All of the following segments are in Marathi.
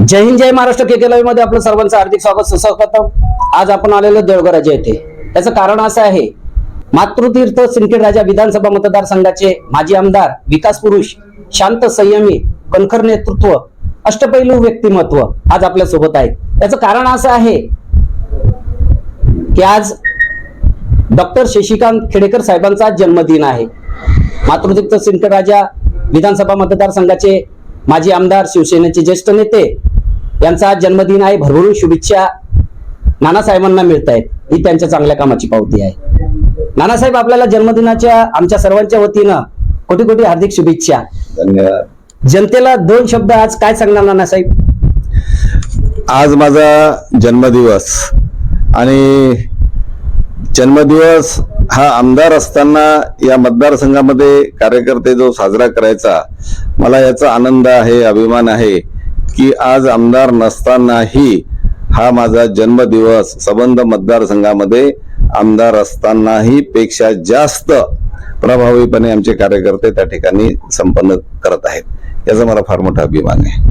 जय हिंद जय महाराष्ट्र. के लाईव्हमध्ये आपलं सर्वांचं हार्दिक स्वागत सुस्वागतम. आज आपण आलेलो देवळगराजे येथे त्याचं कारण असं आहे मातृतीर्थ सिंदखेड राजा विधानसभा मतदारसंघाचे माजी आमदार विकास पुरुष शांत संयमी कणखर नेतृत्व अष्टपैलू व्यक्तिमत्व आज आपल्यासोबत आहे त्याचं कारण असं आहे की आज डॉक्टर शशिकांत खेडेकर साहेबांचा जन्मदिन आहे. मातृतीर्थ सिंदखेड राजा विधानसभा मतदारसंघाचे माजी आमदार शिवसेनेचे ज्येष्ठ नेते यांचा जन्मदिन आहे. भरभरून शुभेच्छा नानासाहेबांना मिळत आहेत ही त्यांच्या चांगल्या कामाची पावती आहे. नानासाहेब आपल्याला जन्मदिनाच्या आमच्या सर्वांच्या वतीनं कोटी कोटी हार्दिक शुभेच्छा. धन्यवाद. जनतेला दोन शब्द आज काय सांगणार नानासाहेब? आज माझा जन्मदिवस आणि जन्मदिवस हा आमदार असताना या मतदारसंघामध्ये कार्यकर्ते जो साजरा करायचा मला याचा आनंद आहे अभिमान आहे की आज आमदार नसतानाही हा माझा जन्मदिवस संबंध मतदारसंघामध्ये आमदार असतानाही पेक्षा जास्त प्रभावीपणे आमचे कार्यकर्ते त्या ठिकाणी संपन्न करत आहेत. याचा मला फार मोठा अभिमान आहे.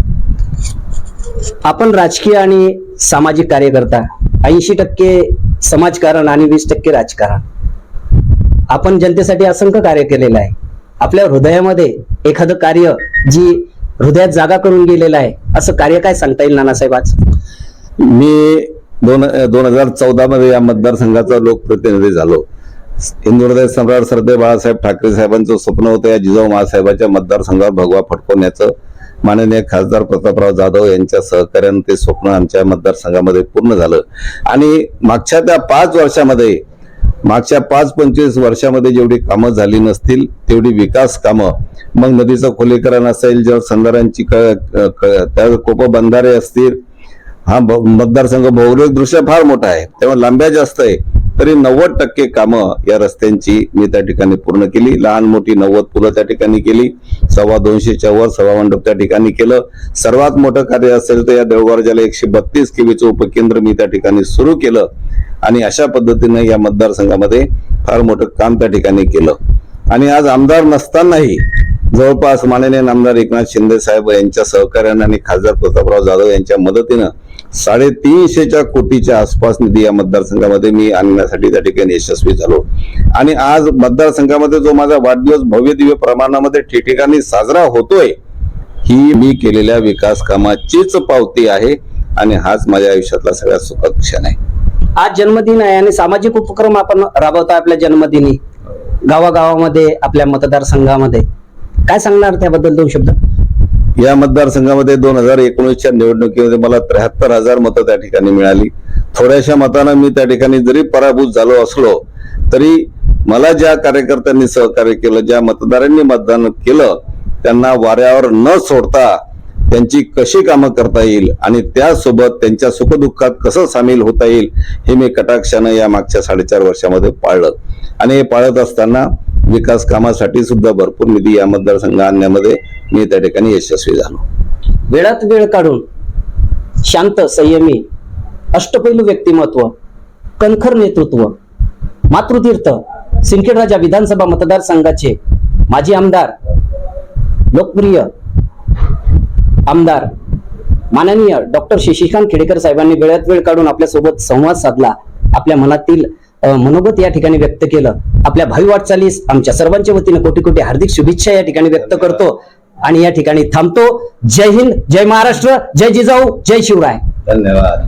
आपण राजकीय आणि सामाजिक कार्यकर्ता ऐंशी टक्के समाजकारण आणि वीस टक्के राजकारण. आपण जनतेसाठी असंख्य कार्य केलेलं आहे. आपल्या हृदयामध्ये एखादं कार्य जी हृदयात जागा करून गेलेलं आहे असं कार्य काय सांगता येईल नानासाहेब आज? मी दोन दोन हजार चौदा मध्ये या मतदारसंघाचा लोकप्रतिनिधी झालो. हिंदुहृदय सम्राट सरदे बाळासाहेब ठाकरे साहेबांचं स्वप्न होतं या जिजाऊ महासाहेबांच्या मतदारसंघावर भगवा फडकवण्याचं. माननीय खासदार प्रतापराव जाधव यांच्या सहकार्यानं ते स्वप्न आमच्या मतदारसंघामध्ये पूर्ण झालं. आणि मागच्या त्या पाच वर्षामध्ये मागच्या पाच पंचवीस वर्षामध्ये जेवढी कामं झाली नसतील तेवढी विकास कामं. मग नदीचं खोलीकरण असेल जल संधारांची क- त्या कोप बंधारे असतील हा मतदारसंघ भौगोलिकदृष्ट्या फार मोठा आहे. तेव्हा लांब्या जास्त आहे. तरी नव्वद टक्के कामं या रस्त्यांची मी त्या ठिकाणी पूर्ण केली. लहान मोठी नव्वद पुलं त्या ठिकाणी केली. सव्वा दोनशेच्या वर सभा मंडप त्या ठिकाणी केलं. सर्वात मोठं कार्य असेल तर या देवगारजाला ज्याला एकशे बत्तीस केवीचं उपकेंद्र मी त्या ठिकाणी सुरू केलं. आणि अशा पद्धतीनं या मतदारसंघामध्ये फार मोठं काम त्या ठिकाणी केलं. आणि आज आमदार नसतानाही जवळपास माननीय आमदार एकनाथ शिंदे साहेब यांच्या सहकार्यानं आणि खासदार प्रतापराव जाधव यांच्या मदतीनं साडेतीनशेच्या कोटीच्या आसपास निधी या मतदारसंघामध्ये मी आणण्यासाठी त्या ठिकाणी यशस्वी झालो. आणि आज मतदारसंघामध्ये जो माझा वाढदिवस भव्य दिव्य प्रमाणामध्ये ठिकठिकाणी साजरा होतोय ही मी केलेल्या विकास कामाचीच पावती आहे आणि हाच माझ्या आयुष्यातला सगळ्यात सुखद क्षण आहे. आज जन्मदिन आहे आणि सामाजिक उपक्रम आपण राबवतो आपल्या जन्मदिनी. गावागावामध्ये आपल्या मतदारसंघामध्ये. काय सांगणार त्याबद्दल दोन शब्द? या मतदारसंघामध्ये दोन हजार एकोणीसच्या निवडणुकीमध्ये मला त्र्याहत्तर हजार मतं त्या ठिकाणी मिळाली. थोड्याशा मतानं मी त्या ठिकाणी जरी पराभूत झालो असलो तरी मला ज्या कार्यकर्त्यांनी सहकार्य केलं ज्या मतदारांनी मतदान केलं त्यांना वाऱ्यावर न सोडता त्यांची कशी कामं करता येईल आणि त्यासोबत त्यांच्या सुखदुःखात कसं सामील होता येईल हे मी कटाक्षानं या मागच्या साडेचार वर्षामध्ये पाळलं. आणि हे पाळत असताना विकास कामासाठी सुद्धा भरपूर निधी या मतदारसंघ आणण्यामध्ये मी त्या ठिकाणी यशस्वी झालो. वेळात वेळ काढून शांत संयमी अष्टपैलू व्यक्तिमत्व कणखर नेतृत्व मातृतीर्थ सिंदखेड राजा विधानसभा मतदारसंघाचे माजी आमदार लोकप्रिय आमदार माननीय डॉक्टर शशिकांत खेडेकर साहेबांनी वेळात वेळ काढून आपल्यासोबत संवाद साधला आपल्या मनातील मनोगत या ठिकाणी व्यक्त केलं. आपल्या भावी वाटचालीस आमच्या सर्वांच्या वतीने कोटी कोटी हार्दिक शुभेच्छा या ठिकाणी व्यक्त करतो. आणि या ठिकाणी थांबतो. जय हिंद जय महाराष्ट्र जय जिजाऊ जय शिवराय. धन्यवाद.